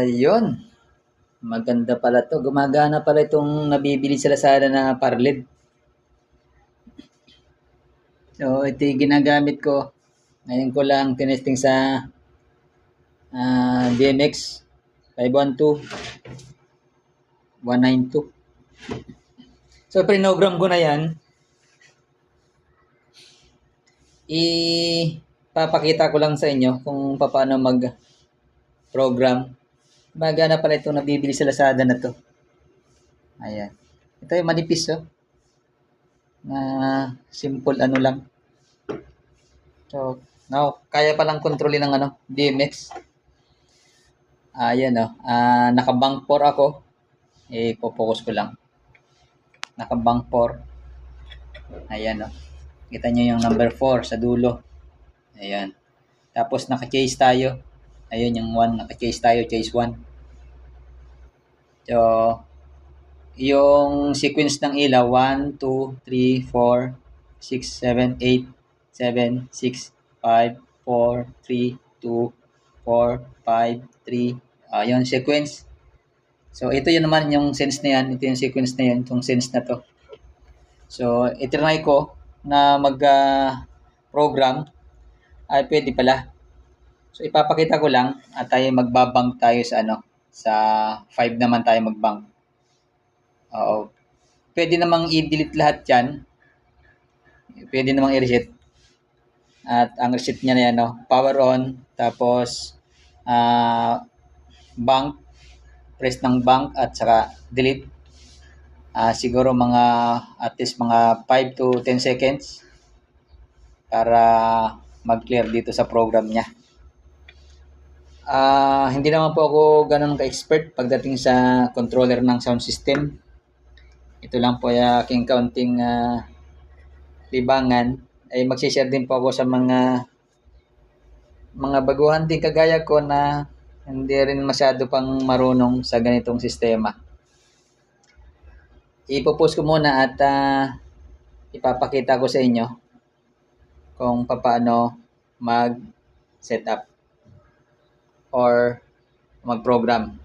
Ayun. Maganda pala to. Gumagana pala itong nabibili sa Lazada na parlid. So, ito yung ginagamit ko. Ngayon ko lang tinesting sa ah, DMX 512 192. So, prinogram ko na yan. Ipapakita ko lang sa inyo kung paano mag-program. Magana pala itong nabibili sa Lazada na to. Ayan. Ito yung manipis, oh. Na simple ano lang. So, now, kaya palang kontrolin ng ano, DMX. Ayan, oh. Ah, naka-bank 4 ako. Eh, focus ko lang. Naka-bank 4. Ayan, oh. Kita nyo yung number 4 sa dulo. Ayan. Tapos, naka-chase tayo. Ayun, yung 1. Naka-chase tayo, chase 1. So, yung sequence ng ilaw, 1, 2, 3, 4, 6, 7, 8, 7, 6, 5, 4, 3, 2, 4, 5, 3. Ah, yun, sequence. So, ito yun naman yung sense na yan. Ito yung sequence na yan, itong sense na to. So, itrinay ko na mag-program ay pwede pala. So, ipapakita ko lang at tayo magbabang tayo sa ano, sa 5 naman tayo magbang. Oo. Pwede namang i-delete lahat yan. Pwede namang i-reset. At ang reset niya na yan, no? power on, tapos ah bank, press ng bank at saka delete. Ah siguro mga at least mga 5 to 10 seconds para mag-clear dito sa program niya. Ah, hindi naman po ako ganun ka-expert pagdating sa controller ng sound system. Ito lang po ay aking kaunting ah, libangan. Ay magsishare din po ako sa mga mga baguhan din kagaya ko na hindi rin masyado pang marunong sa ganitong sistema. Ipopost ko muna at ah, ipapakita ko sa inyo kung paano mag-setup or mag-program.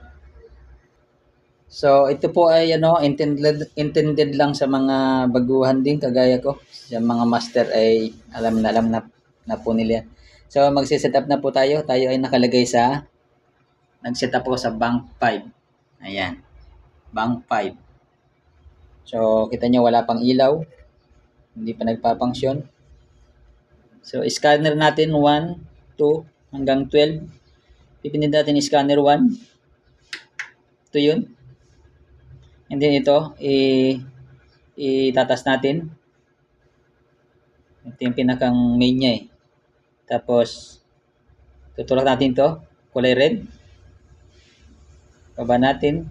So, ito po ay ano, intended, intended lang sa mga baguhan din kagaya ko. Sa mga master ay alam na alam na, na po nila. So, magsiset up na po tayo. Tayo ay nakalagay sa nag-set up ako sa bank 5. Ayan. Bank 5. So, kita nyo wala pang ilaw. Hindi pa nagpapangsyon. So, scanner natin 1, 2, hanggang 12. Pipindin natin scanner 1. Ito yun. And then ito, i itatas natin. Ito yung pinakang main niya eh. Tapos, tutulak natin to kulay red. Baba natin,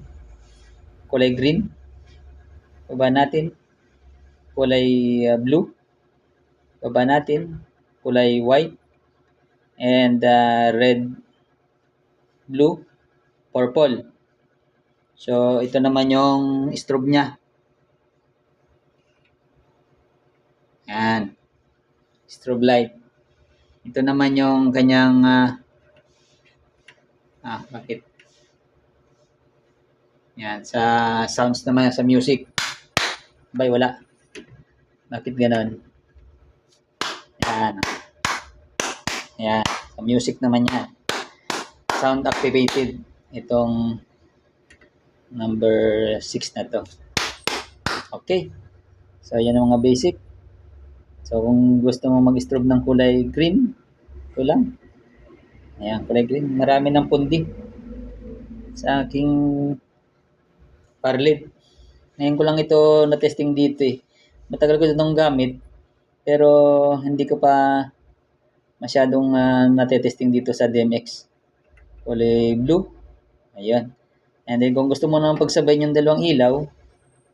kulay green. Baba natin, kulay uh, blue. Baba natin, kulay white. And uh, red, blue, purple. So, ito naman yung strobe niya. Yan. Strobe light. Ito naman yung kanyang ah, ah, bakit? Yan, sa sounds naman, sa music. Bay, wala. Bakit ganon? Yan. Yan, sa music naman yan. Sound activated. Itong number 6 na to. Okay. So, yan ang mga basic. So, kung gusto mo mag-strobe ng kulay green, ito lang. Ayan, kulay green. Marami ng pundi sa aking parlid. Ngayon ko lang ito na-testing dito eh. Matagal ko itong gamit, pero hindi ko pa masyadong uh, natetesting dito sa DMX. Kulay blue. Ayan. And then kung gusto mo naman pagsabay yung dalawang ilaw,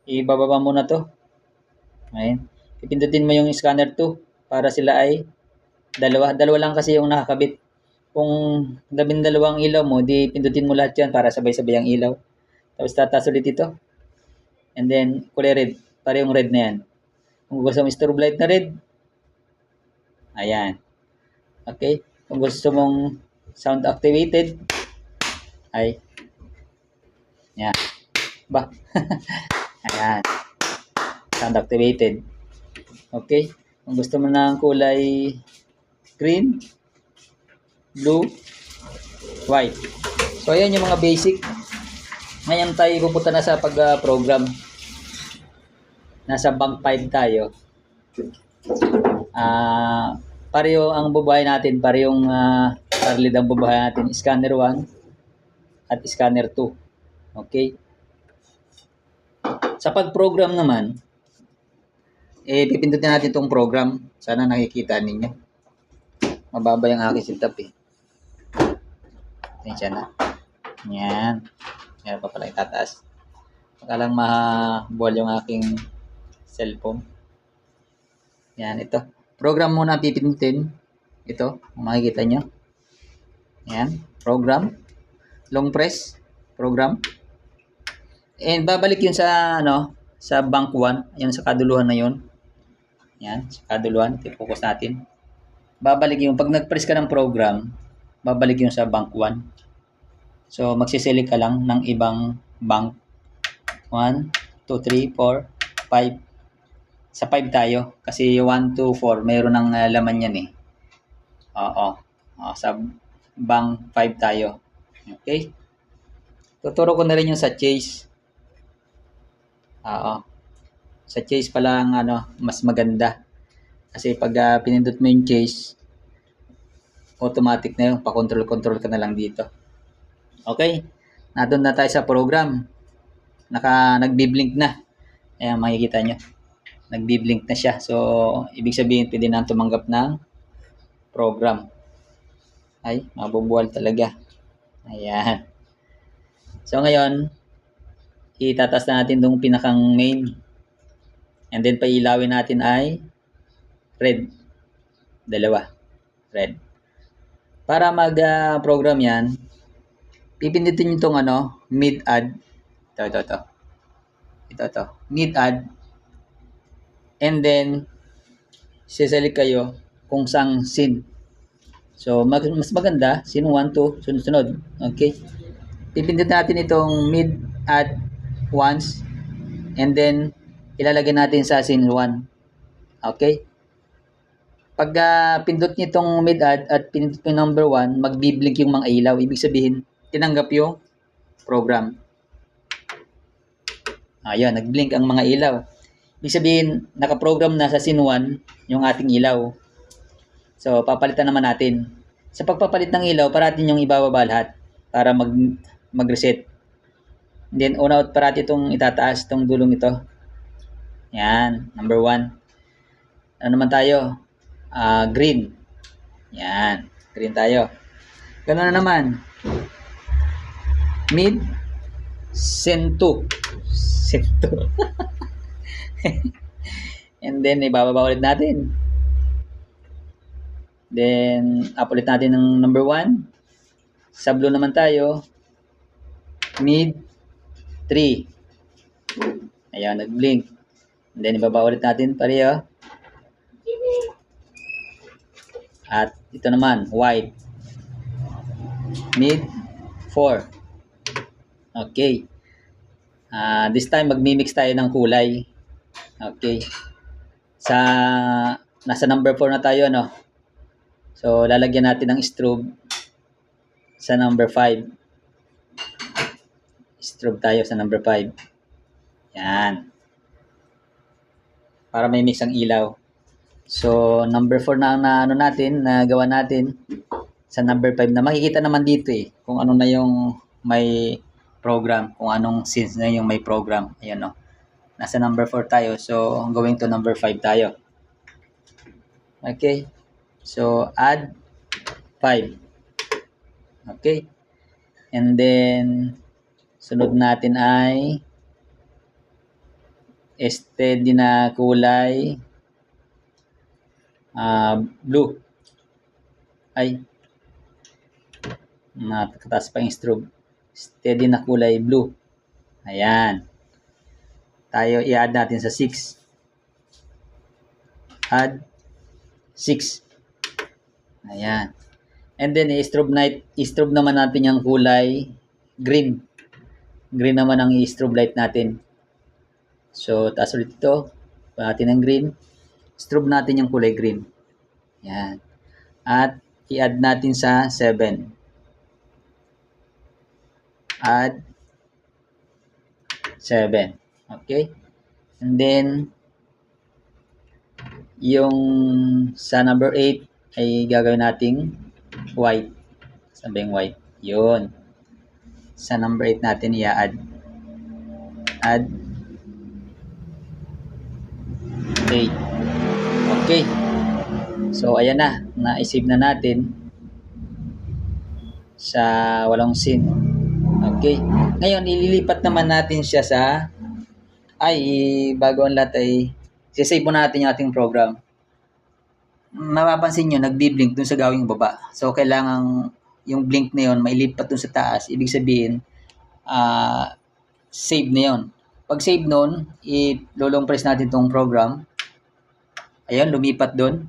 ibababa mo na to. Ayan. Ipindutin mo yung scanner 2 para sila ay dalawa. Dalawa lang kasi yung nakakabit. Kung labing dalawang ilaw mo, di pindutin mo lahat yan para sabay-sabay ang ilaw. Tapos tatas ulit ito. And then kulay red. Para yung red na yan. Kung gusto mo strobe light na red, ayan. Okay. Kung gusto mong sound activated, ay Yan. Ba? Ayan. Sound activated. Okay. Kung gusto mo ng kulay green, blue, white. So, ayan yung mga basic. Ngayon tayo pupunta na sa pag-program. Nasa bank 5 tayo. Ah, pareho ang bubuhay natin, parehong uh, parlid ang bubuhay natin. Scanner 1 at scanner 2. Okay? Sa pag-program naman, eh, pipindutin natin itong program. Sana nakikita ninyo. Mababa yung aking setup eh. Yan siya na. Yan. Yan pa pala itataas. Baka lang mabuwal yung aking cellphone. Yan, ito. Program muna pipindutin. Ito, makikita nyo. Yan, program. Long press, program. And babalik yun sa, ano, sa bank 1. Yan, sa kaduluhan na yun. Yan, sa kaduluhan. Focus natin. Babalik yung, pag nag-press ka ng program, babalik yung sa bank 1. So, magsiselect ka lang ng ibang bank. 1, 2, 3, 4, 5. Sa 5 tayo. Kasi 1, 2, 4, mayroon ng uh, laman yan eh. Oo. Oo. Sa bank 5 tayo. Okay? Tuturo ko na rin yung sa chase. Oo. Sa chase pala ang ano, mas maganda. Kasi pag uh, pinindot mo yung chase, automatic na yung pa-control-control ka na lang dito. Okay? Nandun na tayo sa program. Naka, nagbi-blink na. Ayan, makikita nyo. Nagbi-blink na siya. So, ibig sabihin, pwede na tumanggap ng program. Ay, mabubuwal talaga. Ayan. So, ngayon, itatas na natin itong pinakang main. And then, pailawin natin ay red. Dalawa. Red. Para mag-program uh, yan, pipindutin nyo itong ano, mid-add. Ito, ito, ito. Ito, ito. Mid-add. And then, sisalik kayo kung sang sin. So, mag, mas maganda, sin 1, 2, sunod-sunod. Okay? Pipindutin natin itong mid-add once. And then, ilalagay natin sa sin 1. Okay? Pag uh, pindot niyo itong mid-add at pindot yung number 1, magbiblink yung mga ilaw. Ibig sabihin, tinanggap yung program. Ayan, nagblink ang mga ilaw. Ibig sabihin, nakaprogram na sa sin 1 yung ating ilaw. So, papalitan naman natin. Sa pagpapalit ng ilaw, parating yung ibababa lahat para mag, mag-reset. Then, una out parati itong itataas, itong dulong ito. Yan, number 1. Ano naman tayo? Uh, green. Yan, green tayo. Ganun na naman. Mid, sin 2. Sin 2. And then, ibababa ulit natin. Then, up ulit natin ng number 1. Sa blue naman tayo. Mid 3. Ayan, nag-blink. And then, ibaba ulit natin pareho. At ito naman, white. Mid 4. Okay. Uh, this time, magmi-mix tayo ng kulay. Okay. Sa, nasa number 4 na tayo, no? So, lalagyan natin ng strobe sa number 5. Strobe tayo sa number 5. Yan. Para may mix ang ilaw. So, number 4 na, na ano natin, na gawa natin sa number 5 na makikita naman dito eh, kung ano na yung may program, kung anong scenes na yung may program. Ayan no. Nasa number 4 tayo, so going to number 5 tayo. Okay. So, add 5. Okay. And then, sunod natin ay steady na kulay uh, blue. Ay, nakataas pa yung strobe. Steady na kulay blue. Ayan. Tayo, i-add natin sa 6. Add 6. Ayan. And then, i-strobe, night, i-strobe naman natin yung kulay green. Green naman ang strobe light natin. So, taas ulit ito. Natin ng green. Strobe natin yung kulay green. Yan. At i-add natin sa 7. Add 7. Okay? And then, yung sa number 8 ay gagawin nating white. Sabing white. Yun. Sa number 8 natin i-add. Add 8. Okay. So, ayan na. Na-save na natin sa walong sin. Okay. Ngayon, ililipat naman natin siya sa ay, bago ang lahat ay sisave muna natin yung ating program. Mapapansin nyo, nagbi-blink dun sa gawing baba. So, kailangan yung blink na yun, mailipat dun sa taas. Ibig sabihin, ah save na yun. Pag save nun, i-lolong press natin tong program. Ayun, lumipat dun.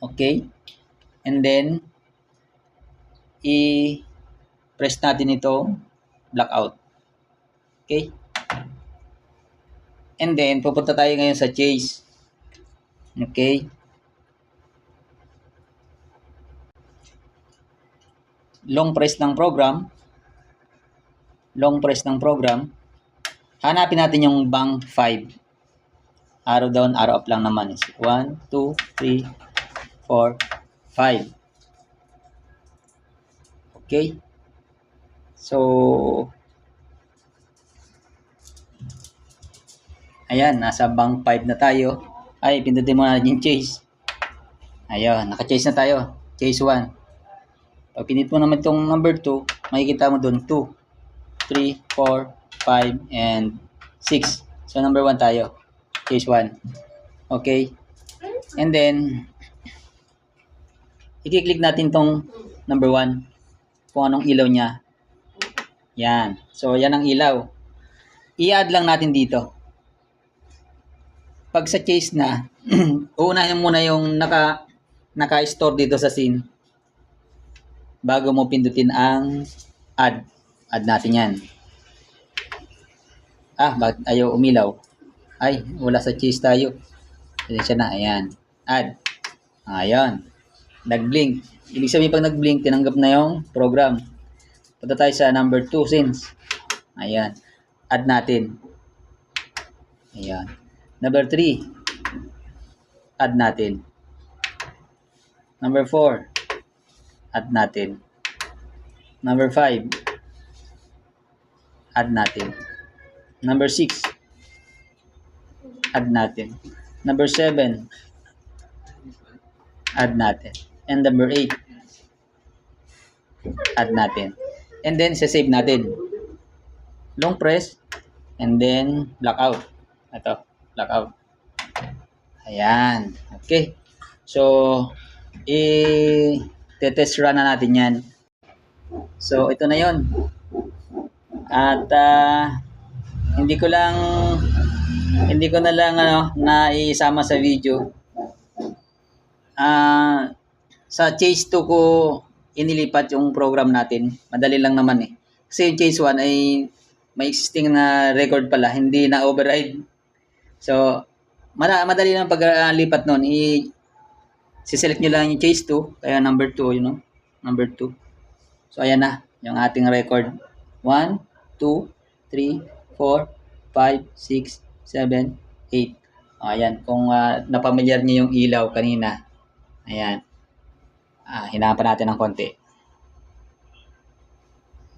Okay. And then, i-press natin ito, blackout. Okay. And then, pupunta tayo ngayon sa chase. Okay. Long press ng program. Long press ng program. Hanapin natin yung bank 5. Arrow down, arrow up lang naman. 1, 2, 3, 4, 5. Okay. So, ayan, nasa bank 5 na tayo. Ay, pindutin mo na yung chase. Ayun, naka-chase na tayo. Chase 1. Pag pinit mo naman itong number 2, makikita mo doon 2, 3, 4, 5, and 6. So, number 1 tayo. Chase 1. Okay. And then, i-click natin tong number 1 kung anong ilaw niya. Yan. So, yan ang ilaw. I-add lang natin dito. Pag sa chase na, uunahin muna yung naka, naka-store dito sa scene bago mo pindutin ang add. Add natin yan. Ah, bakit ayaw umilaw? Ay, wala sa chase tayo. Pasensya na, ayan. Add. Ayan. Nag-blink. Ibig sabihin pag nag-blink, tinanggap na yung program. Punta tayo sa number 2 since. Ayan. Add natin. Ayan. Number 3. Add natin. Number 4. Add natin. Number 5. Add natin. Number 6. Add natin. Number 7. Add natin. And number 8. Add natin. And then, save natin. Long press. And then, blackout. Ito. Blackout. Ayan. Okay. So, i-test run na natin yan. So, ito na yon At, ah, hindi ko lang, hindi ko na lang, ano, na isama sa video. Ah, sa Chase 2 ko inilipat yung program natin. Madali lang naman eh. Kasi yung Chase 1 ay may existing na record pala, hindi na override. So, mada- madali lang paglipat nun. I siselect nyo lang yung Chase 2, kaya number 2, you know, number 2. So, ayan na, yung ating record. 1, 2, 3, 4, 5, 6, 7, 8. Ayan, kung uh, napamilyar niyo yung ilaw kanina, ayan, ah, hinapan natin ng konti.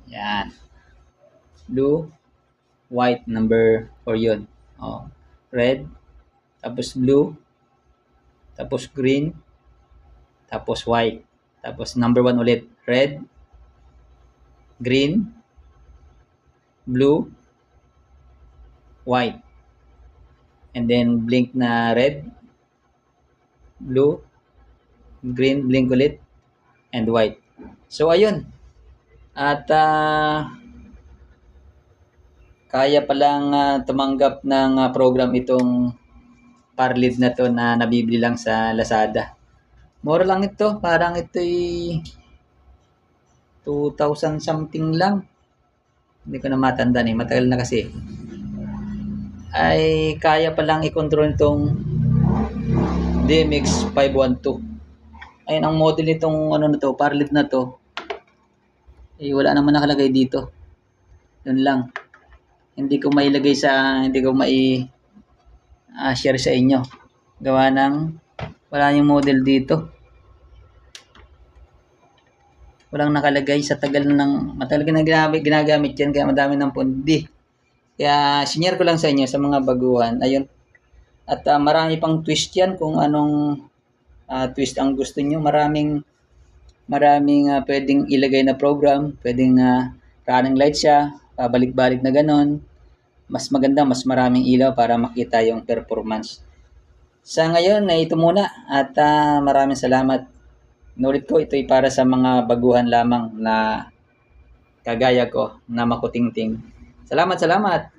Yan. Blue, white, number 4 yun. Oh. Red, tapos blue, tapos green, tapos white. Tapos number 1 ulit, red, green, blue, white. And then blink na red, blue, green, blink ulit, and white. So, ayun. At ah, kaya palang ah, tumanggap ng ah, program itong parlid na to na nabibili lang sa Lazada. Mura lang ito. Parang ito'y 2,000 something lang. hindi ko na matandaan eh, matagal na kasi. Ay kaya palang i-control itong DMX 512. Ayun ang model nitong ano na to, parlit na to. Eh wala naman nakalagay dito. Yun lang. Hindi ko mailagay sa hindi ko mai ah, share sa inyo. Gawa ng wala yung model dito. Walang nakalagay sa tagal ng matagal na ginagamit, ginagamit yan kaya madami ng pundi. Kaya sinare ko lang sa inyo sa mga baguhan. Ayun. At ah, marami pang twist yan kung anong ah, twist ang gusto nyo. Maraming maraming ah, pwedeng ilagay na program. Pwedeng ah, running light siya. Pabalik-balik na ganon. Mas maganda, mas maraming ilaw para makita yung performance. Sa ngayon, na ito muna. At ah, maraming salamat. Nulit ko, ito'y para sa mga baguhan lamang na kagaya ko na makutingting. Salamat, salamat!